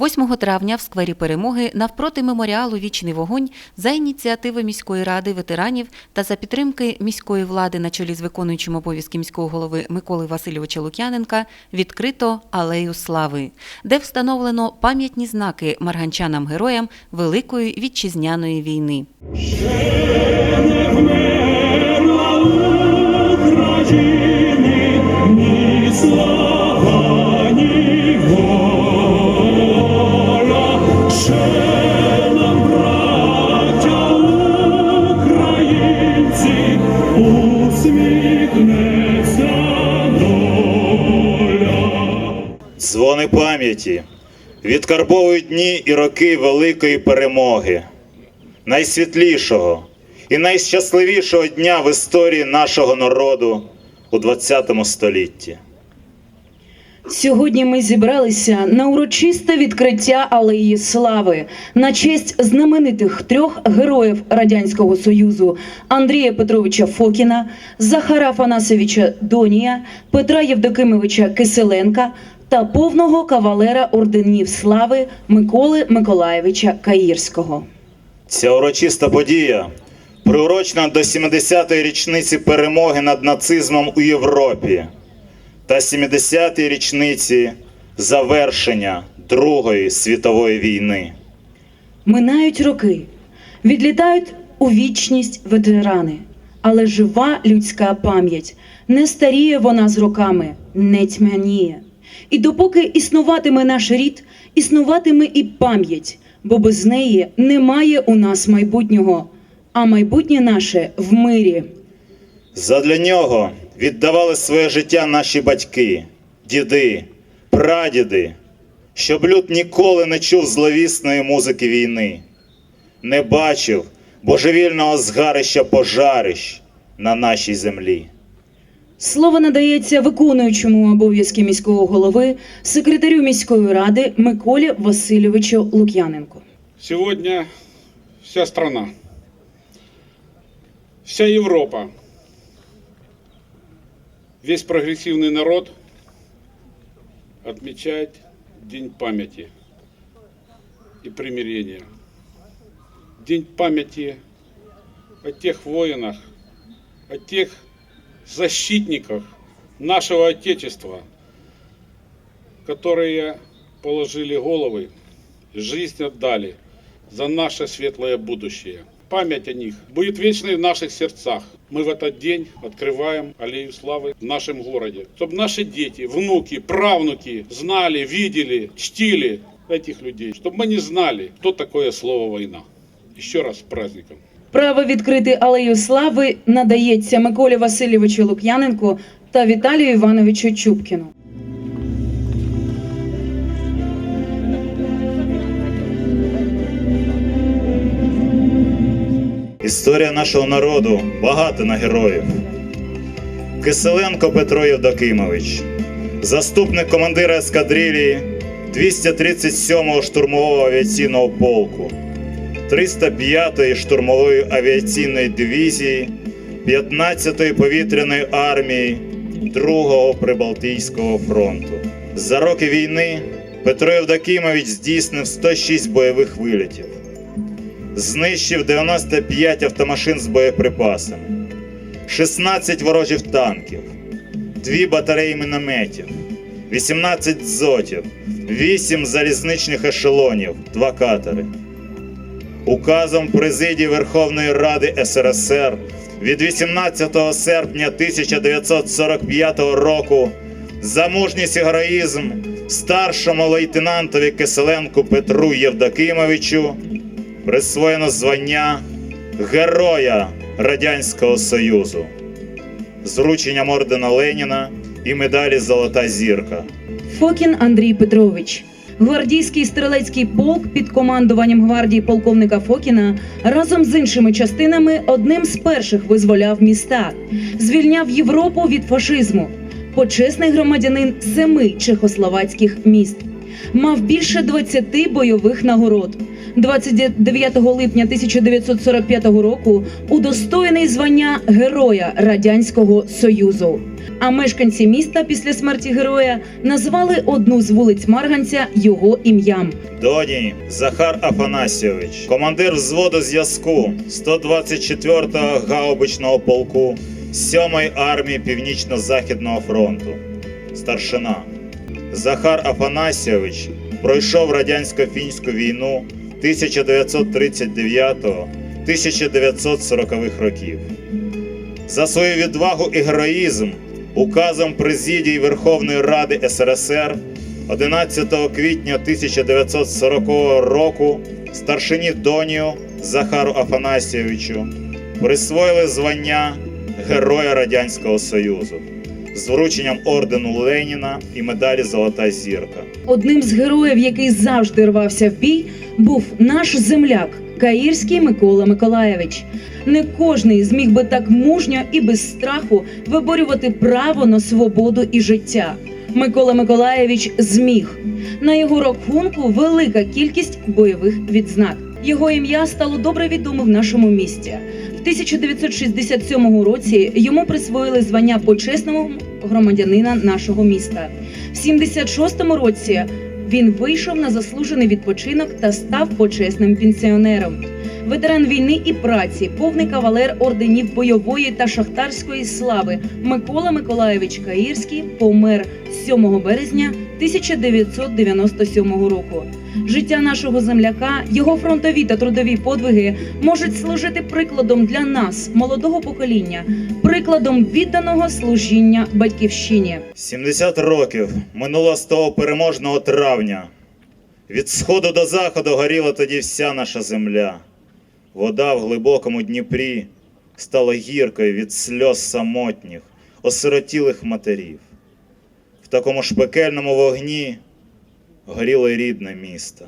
8 травня в сквері перемоги навпроти меморіалу Вічний вогонь за ініціативи міської ради ветеранів та за підтримки міської влади на чолі з виконуючим обов'язки міського голови Миколи Васильовича Лук'яненка відкрито алею слави, де встановлено пам'ятні знаки марганчанам-героям Великої вітчизняної війни. України, ні слава, Дзвони пам'яті відкарбовують дні і роки великої перемоги, найсвітлішого і найщасливішого дня в історії нашого народу у ХХ столітті. Сьогодні ми зібралися на урочисте відкриття алеї слави на честь знаменитих трьох героїв радянського союзу Андрія Петровича Фокіна, Захара Фанасовича Донія, Петра Євдокимовича Киселенка та повного кавалера орденів слави Миколи Миколаєвича Каїрського. Ця урочиста подія приурочена до 70-ї річниці перемоги над нацизмом у Європі та 70-ї річниці завершення Другої світової війни. Минають роки, відлітають у вічність ветерани, але жива людська пам'ять не старіє вона з роками, не тьмяніє. І допоки існуватиме наш рід, існуватиме і пам'ять, бо без неї немає у нас майбутнього, а майбутнє наше в мирі. Задля нього віддавали своє життя наші батьки, діди, прадіди, щоб люд ніколи не чув зловісної музики війни, не бачив божевільного згарища пожарищ на нашій землі. Слово надається виконуючому обов'язки міського голови, секретарю міської ради Миколі Васильовичу Лук'яненку. Сегодня вся страна, вся Европа, весь прогрессивный народ отмечает День памяти и примирения. День памяти о тех воинах, о тех защитниках нашего Отечества, которые положили головы, жизнь отдали за наше светлое будущее. Память о них будет вечной в наших сердцах. Мы в этот день открываем аллею славы в нашем городе. Чтобы наши дети, внуки, правнуки знали, видели, чтили этих людей. Чтобы мы не знали, что такое слово война. Еще раз с праздником. Право відкрити алею слави надається Миколі Васильовичу Лук'яненку та Віталію Івановичу Чубкіну. Історія нашого народу багата на героїв. Киселенко Петро Євдокимович, заступник командира ескадрилії 237-го штурмового авіаційного полку, 305-ї штурмової авіаційної дивізії, 15-ї повітряної армії 2-го Прибалтійського фронту. За роки війни Петро Євдокимович здійснив 106 бойових вилітів знищив 95 автомашин з боєприпасами, 16 ворожих танків, 2 батареї мінометів, 18 дзотів, 8 залізничних ешелонів, 2 катери. Указом Президії Верховної Ради СРСР від 18 серпня 1945 року за мужність і героїзм старшому лейтенантові Киселенку Петру Євдокимовичу присвоєно звання Героя Радянського Союзу, з врученням ордена Леніна і медалі Золота зірка. Фокін Андрій Петрович. Гвардійський стрілецький полк під командуванням гвардії полковника Фокіна разом з іншими частинами одним з перших визволяв міста, звільняв Європу від фашизму. Почесний громадянин семи чехословацьких міст. Мав більше 20 бойових нагород. 29 липня 1945 року удостоєний звання Героя Радянського Союзу. А мешканці міста після смерті героя назвали одну з вулиць Марганця його ім'ям. Доні Захар Афанасьович, командир взводу зв'язку 124-го гаубичного полку 7-ї армії Північно-Західного фронту. Старшина. Захар Афанасьович пройшов радянсько-фінську війну 1939-1940 років. За свою відвагу і героїзм указом Президії Верховної Ради СРСР 11 квітня 1940 року старшині Донію Захару Афанасьєвичу присвоїли звання Героя Радянського Союзу з врученням ордену Леніна і медалі Золота зірка. Одним з героїв, який завжди рвався в бій, був наш земляк Каїрський Микола Миколаєвич. Не кожний зміг би так мужньо і без страху виборювати право на свободу і життя. Микола Миколаєвич зміг. На його рахунку велика кількість бойових відзнак. Його ім'я стало добре відоме в нашому місті. В 1967 році йому присвоїли звання почесного громадянина нашого міста. В 76-му році він вийшов на заслужений відпочинок та став почесним пенсіонером. Ветеран війни і праці, повний кавалер орденів бойової та шахтарської слави Микола Миколаєвич Каїрський помер 7 березня 1997 року. Життя нашого земляка, його фронтові та трудові подвиги можуть служити прикладом для нас, молодого покоління, прикладом відданого служіння батьківщині. 70 років минуло з того переможного травня. Від сходу до заходу горіла тоді вся наша земля. Вода в глибокому Дніпрі стала гіркою від сльоз самотніх, осиротілих матерів. Такому ж пекельному вогні горіло рідне місто.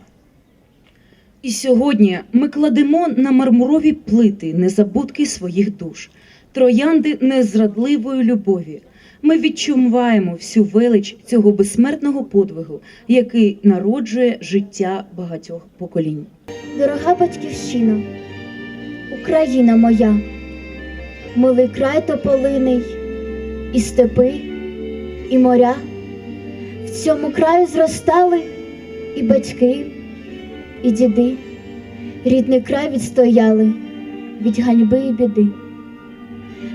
І сьогодні ми кладемо на мармурові плити незабутки своїх душ, троянди незрадливої любові. Ми відчуваємо всю велич цього безсмертного подвигу, який народжує життя багатьох поколінь. Дорога батьківщина, Україна моя, милий край тополиний, і степи, і моря. В цьому краю зростали і батьки, і діди, рідний край відстояли від ганьби і біди.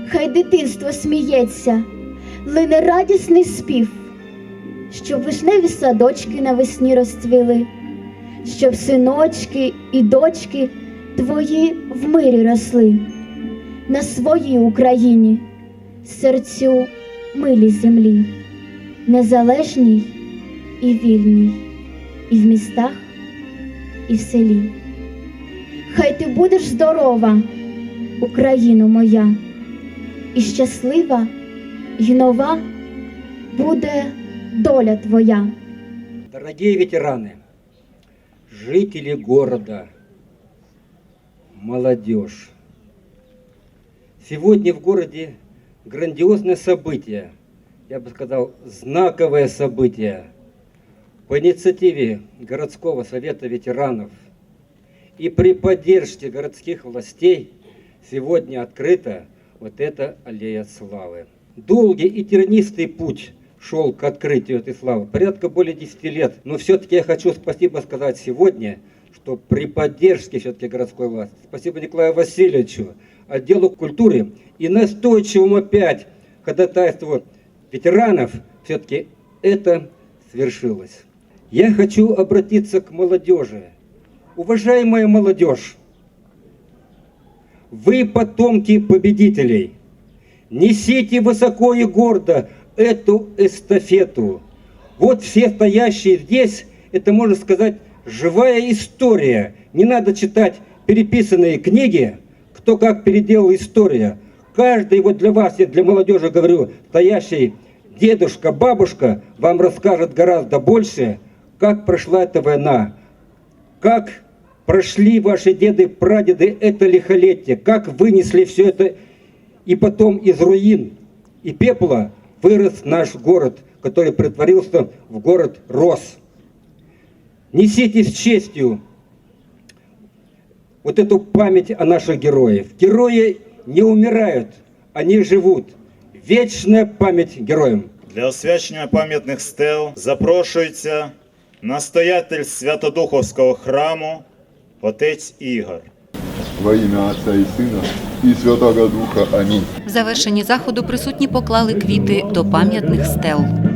Хай дитинство сміється, лине радісний спів, щоб вишневі садочки навесні розцвіли щоб синочки і дочки твої в мирі росли на своїй Україні, серцю милій землі, незалежній і вільній, і в містах, і в селі. Хай ти будеш здорова, Україно моя, і щаслива, й нова буде доля твоя. Дорогие ветераны, жители города, молодежь. Сегодня в городе грандиозное событие, я бы сказал, знаковое событие. По инициативе городского совета ветеранов и при поддержке городских властей сегодня открыта вот эта аллея славы. Долгий и тернистый путь шел к открытию этой славы, порядка более 10 лет. Но все-таки я хочу спасибо сказать сегодня, что при поддержке все-таки городской власти, спасибо Николаю Васильевичу, отделу культуры и настойчивому опять ходатайству ветеранов, все-таки это свершилось. Я хочу обратиться к молодежи. Уважаемая молодежь, вы потомки победителей. Несите высоко и гордо эту эстафету. Вот все стоящие здесь, это можно сказать живая история. Не надо читать переписанные книги, кто как переделал история. Каждый, вот для вас, я для молодежи говорю, стоящий дедушка, бабушка вам расскажет гораздо больше, как прошла эта война, как прошли ваши деды, прадеды это лихолетие, как вынесли все это, и потом из руин и пепла вырос наш город, который притворился в город рос. несите с честью вот эту память о наших героях. Герои не умирают, они живут. Вечная память героям. Для освячення пам'ятних стел запрошується настоятель Святодуховського храму отець Ігор. Во ім'я Отця і Сина і Святого Духа. Амінь. В завершенні заходу присутні поклали квіти до пам'ятних стел.